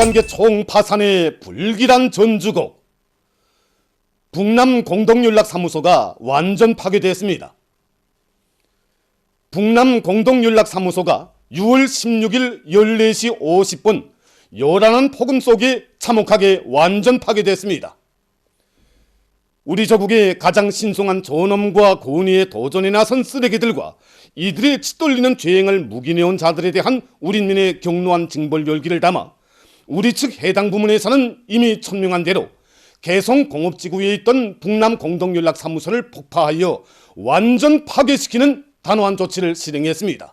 국관계 총파산의 불길한 전주곡 북남 공동연락사무소가 완전 파괴됐습니다. 북남 공동연락사무소가 6월 16일 14시 50분 요란한 폭음 속에 참혹하게 완전 파괴됐습니다. 우리 조국의 가장 신성한 존엄과 권위에 도전에 나선 쓰레기들과 이들의 치돌리는 죄행을 묵인해온 자들에 대한 우리민의 경로한 징벌 열기를 담아 우리 측 해당 부문에서는 이미 천명한 대로 개성 공업지구에 있던 북남 공동연락사무소를 폭파하여 완전 파괴시키는 단호한 조치를 실행했습니다.